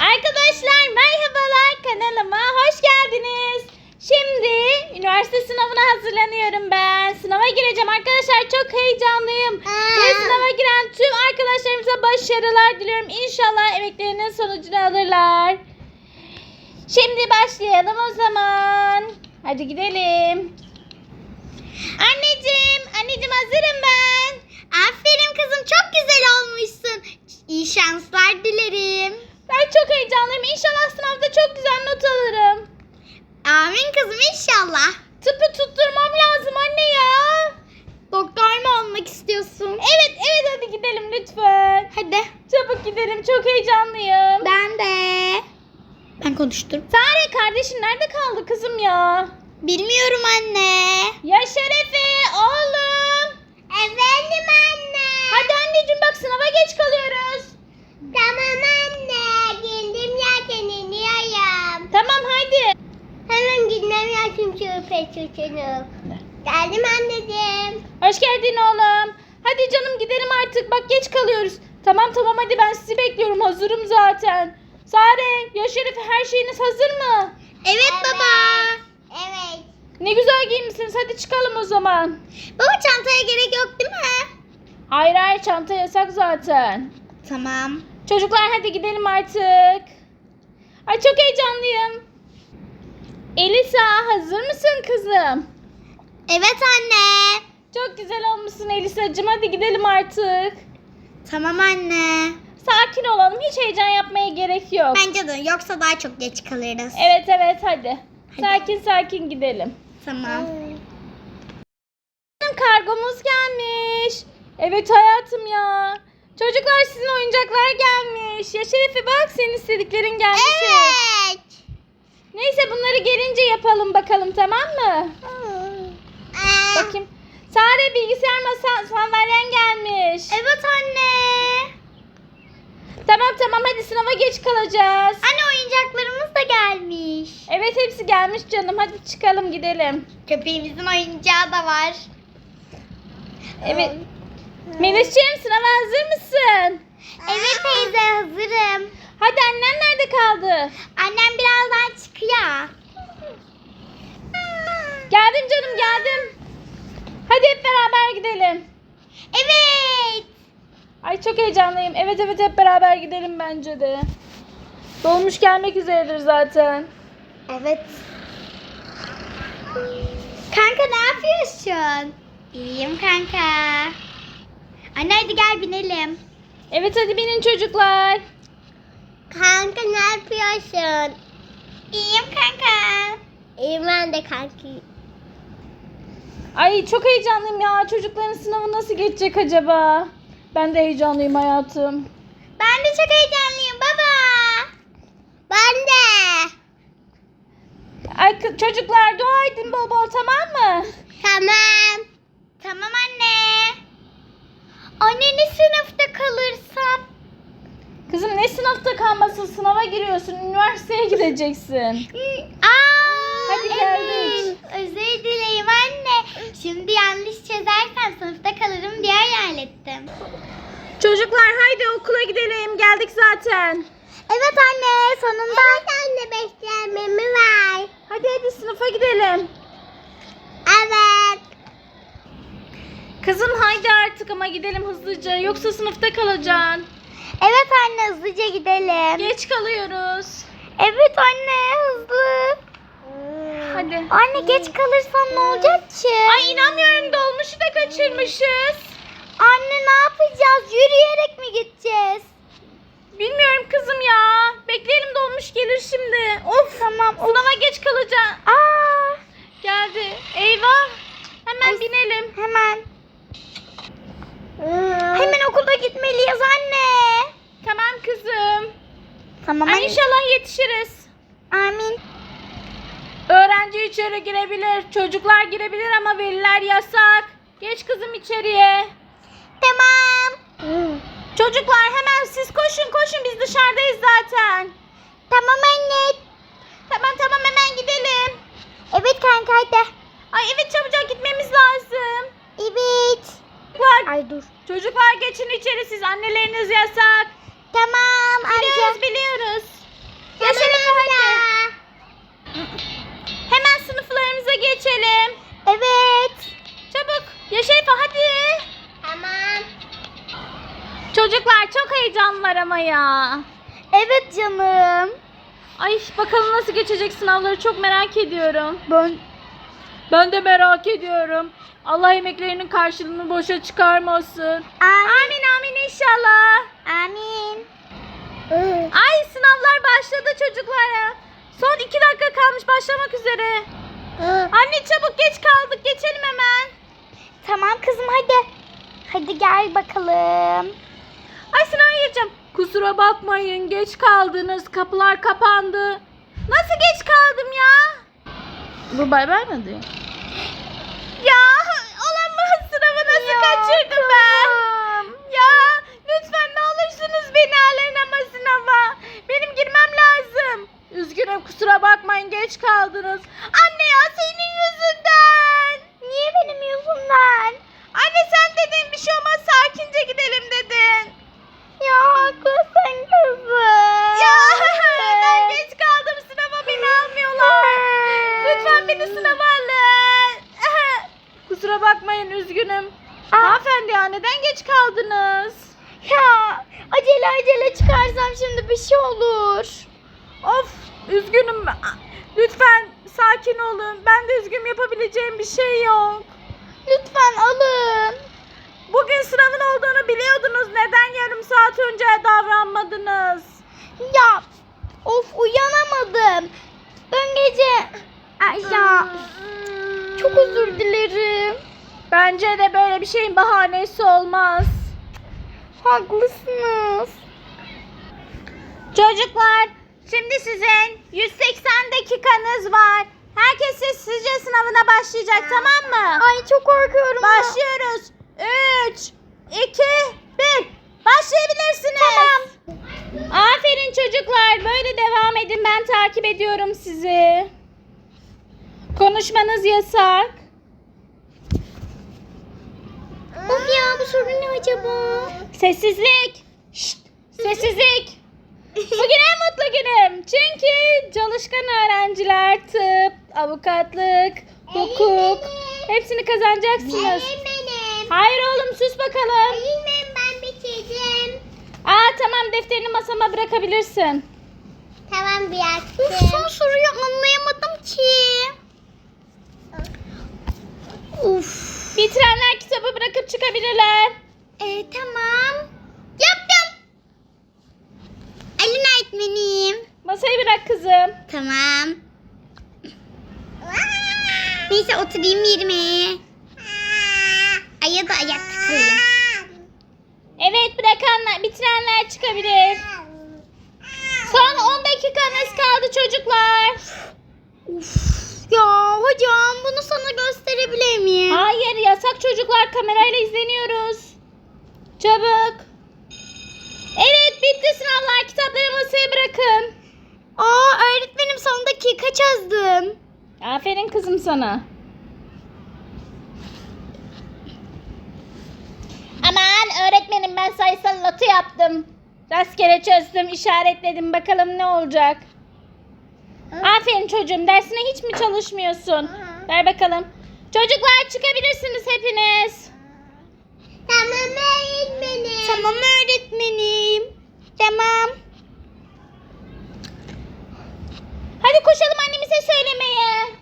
Arkadaşlar merhabalar kanalıma hoş geldiniz. Şimdi üniversite sınavına hazırlanıyorum ben. Sınava gireceğim arkadaşlar çok heyecanlıyım. Ve sınava giren tüm arkadaşlarımıza başarılar diliyorum. İnşallah emeklerinin sonucunu alırlar. Şimdi başlayalım o zaman. Hadi gidelim. Anneciğim, anneciğim hazırım ben. Aferin kızım çok güzel olmuşsun. İyi şanslar dilerim. Ben çok heyecanlıyım. İnşallah sınavda çok güzel not alırım. Amin kızım inşallah. Tıpı tutturmam lazım anne ya. Doktor mu olmak istiyorsun? Evet evet hadi gidelim lütfen. Hadi. Çabuk gidelim çok heyecanlıyım. Ben de. Ben konuşturum. Sare kardeşin nerede kaldı kızım ya? Bilmiyorum anne. Ya Şerefe oğlum. Efendim anne. Hadi anneciğim bak sınava geç kalıyoruz. Tamam anne. Geldim zaten iniyorum. Tamam hadi. Hemen gitmem lazım peçeteni. Geldim anneciğim. Hoş geldin oğlum. Hadi canım gidelim artık bak geç kalıyoruz. Tamam tamam hadi ben sizi bekliyorum hazırım zaten. Sare ya Şerefe her şeyiniz hazır mı? Evet, baba. Evet. Ne güzel giyinmişsiniz hadi çıkalım o zaman. Baba çantaya gerek yok değil mi? Hayır hayır çanta yasak zaten. Tamam. Çocuklar hadi gidelim artık. Ay çok heyecanlıyım. Elisa hazır mısın kızım? Evet anne. Çok güzel olmuşsun Elisa'cığım hadi gidelim artık. Tamam anne. Sakin olalım hiç heyecan yapmaya gerek yok. Bence de yoksa daha çok geç kalırız. Evet evet hadi. Hadi. Sakin sakin gidelim. Tamam. Kargomuz gelmiş. Evet hayatım ya. Çocuklar sizin oyuncaklar gelmiş. Ya Şerefe bak senin istediklerin gelmiş. Evet. Neyse bunları gelince yapalım bakalım tamam mı? Ee, Bakayım. Sare bilgisayar masa sandalyen gelmiş. Evet anne. Tamam tamam hadi sınava geç kalacağız. Anne oyuncaklarımız da gelmiş. Evet hepsi gelmiş canım. Hadi çıkalım gidelim. Köpeğimizin oyuncağı da var. Evet. Melisciğim sınava hazır mısın? Evet teyze hazırım. Hadi annen nerede kaldı? Annem birazdan çıkıyor. Geldim canım geldim. Hadi hep beraber gidelim. Evet. Ay çok heyecanlıyım. Evet evet hep beraber gidelim bence de. Dolmuş gelmek üzeredir zaten. Evet. Kanka ne yapıyorsun? İyiyim kanka. Anne hadi gel binelim. Evet hadi binin çocuklar. Kanka ne yapıyorsun? İyiyim kanka. İyiyim ben de kanki. Ay çok heyecanlıyım ya. Çocukların sınavı nasıl geçecek acaba? Ben de heyecanlıyım hayatım. Ben de çok heyecanlıyım baba. Ben de. Ay kı- çocuklar dua edin bol bol tamam mı? Tamam. Tamam anne. Anne ne sınıfta kalırsam? Kızım ne sınıfta kalmasın sınava giriyorsun. Üniversiteye gideceksin. Aa, Hadi geldik. Özür dileyim anne. Şimdi yanlış çözersem sınıfta kalırım diye hayal ettim. Çocuklar haydi okula gidelim. Geldik zaten. Evet anne sonunda. Evet anne beslenmemi ver. Hadi hadi sınıfa gidelim. Evet. Kızım haydi artık ama gidelim hızlıca. Yoksa sınıfta kalacaksın. Evet anne hızlıca gidelim. Geç kalıyoruz. Evet anne hızlı. Hadi. Anne geç kalırsam ne olacak ki? Ay inanmıyorum dolmuşu da kaçırmışız. Anne ne yapacağız? Yürüyerek mi gideceğiz? Bilmiyorum kızım ya. Bekleyelim dolmuş gelir şimdi. Of. Tamam. Sınava geç kalacağım. Aa, Geldi. Eyvah. Hemen Ay. binelim. hemen. Hemen okula gitmeliyiz anne. Tamam kızım. Tamam Ay, inşallah yetişiriz. Amin. Öğrenci içeri girebilir. Çocuklar girebilir ama veliler yasak. Geç kızım içeriye. Tamam. Çocuklar hemen siz koşun koşun biz dışarıdayız zaten. Tamam anne. Tamam tamam hemen gidelim. Evet kanka hadi. Ay evet çabucak gitmemiz lazım. Evet. Çocuklar, Ay dur. çocuklar geçin içeri siz anneleriniz yasak. Tamam amca. Biliyoruz biliyoruz oyuncaklarımıza geçelim. Evet. Çabuk. Yaşayfa hadi. Tamam. Çocuklar çok heyecanlılar ama ya. Evet canım. Ay bakalım nasıl geçecek sınavları çok merak ediyorum. Ben ben de merak ediyorum. Allah emeklerinin karşılığını boşa çıkarmasın. Amin amin, amin inşallah. Amin. Ay sınavlar başladı çocuklara. Son iki dakika kalmış başlamak üzere. Anne çabuk geç kaldık geçelim hemen. Tamam kızım hadi. Hadi gel bakalım. Ay gireceğim. Kusura bakmayın geç kaldınız kapılar kapandı. Nasıl geç kaldım ya? Bu bay bay mı diyor? Ya olamaz sınavı nasıl Ya, kaçırdım ben? Ya lütfen ne olursunuz beni alın ama sınava. Benim girmem lazım. Üzgünüm kusura bakmayın geç kaldınız. Anne ya senin yüzünden. Niye benim yüzümden? Anne sen dedin bir şey olmaz sakince gidelim dedin. Ya haklısın kızım. Ya ben geç kaldım sınava beni almıyorlar. Lütfen beni sınava alın. Kusura bakmayın üzgünüm. Aa. Hanımefendi ya neden geç kaldınız? Ya acele acele çıkarsam şimdi bir şey olur. Of üzgünüm. Lütfen sakin olun. Ben de üzgünüm yapabileceğim bir şey yok. Lütfen alın. Bugün sınavın olduğunu biliyordunuz. Neden yarım saat önce davranmadınız? Ya of uyanamadım. Dün gece Ay ya çok özür dilerim. Bence de böyle bir şeyin bahanesi olmaz. Haklısınız. Çocuklar, şimdi sizin 180 dakikanız var. Herkes sessizce sınavına başlayacak, tamam mı? Ay çok korkuyorum. Başlıyoruz. 3, 2, 1. Başlayabilirsiniz. Tamam. Aferin çocuklar. Böyle devam edin. Ben takip ediyorum sizi. Konuşmanız yasak. Of ya bu sorun ne acaba? Sessizlik. Şşt, sessizlik. Bugün en mutlu günüm. Çünkü çalışkan öğrenciler tıp, avukatlık, hukuk hepsini kazanacaksınız. benim. Hayır oğlum sus bakalım. Benim ben bitirdim. Aa tamam defterini masama bırakabilirsin. Tamam bıraktım. Son soruyu anlayamadım ki. Uf. Bitirenler kitabı bırakıp çıkabilirler. Ee, tamam. Yaptım. Alin öğretmenim. Masayı bırak kızım. Tamam. Neyse oturayım yerime. Ay ya da ayakta kalayım. Evet bırakanlar, bitirenler çıkabilir. Son 10 dakikanız kaldı çocuklar. Uf. Ya hocam bunu sana gösterebilir miyim? Hayır yasak çocuklar kamerayla izleniyoruz. Çabuk. Evet bitti sınavlar. Kitapları masaya bırakın. Aa öğretmenim son dakika çözdüm. Aferin kızım sana. Aman öğretmenim ben sayısal lotu yaptım. Rastgele çözdüm, işaretledim. Bakalım ne olacak. Aferin çocuğum. Dersine hiç mi çalışmıyorsun? Ver bakalım. Çocuklar çıkabilirsiniz hepiniz. Tamam öğretmenim. Tamam öğretmenim. Tamam. Hadi koşalım annemize söylemeye.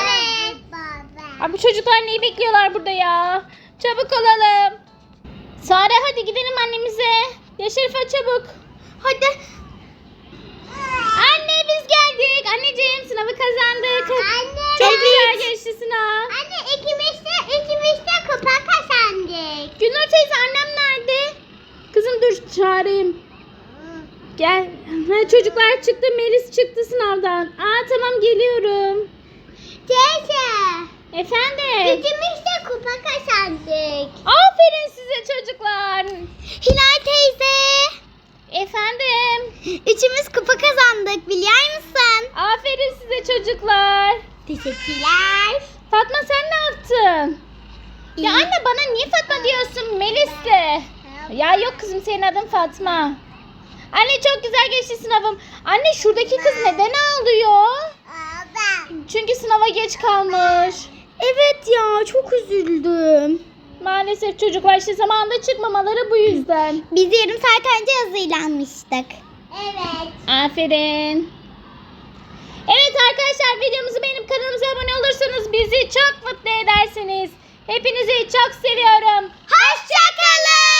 Evet baba. Abi çocuklar neyi bekliyorlar burada ya? Çabuk olalım. Sare hadi gidelim annemize. Yaşarife çabuk. Hadi. Biz geldik. Anneciğim sınavı kazandık. Anne. Çok Evet. güzel geçti sınav. Anne ikimiz de ikimiz de kupa kazandık. Gülnur teyze annem nerede? Kızım dur çağırayım. Gel. Ha, çocuklar çıktı. Melis çıktı sınavdan. Aa tamam geliyorum. Teyze. Efendim. İkimiz de kupa kazandık. Aferin size çocuklar. Hilal teyze. Efendim. Üçümüz kupa kazandık biliyor musun? Aferin size çocuklar. Teşekkürler. Fatma sen ne yaptın? Ya İyi. anne bana niye Fatma diyorsun? Melis de. Ya yok kızım senin adın Fatma. Anne çok güzel geçti sınavım. Anne şuradaki kız neden ağlıyor? Çünkü sınava geç kalmış. Evet ya çok üzüldüm. Maalesef çocuklar işte zamanında çıkmamaları bu yüzden. Biz yarım saat önce hazırlanmıştık. Evet. Aferin. Evet arkadaşlar videomuzu beğenip kanalımıza abone olursanız bizi çok mutlu edersiniz. Hepinizi çok seviyorum. Hoşçakalın.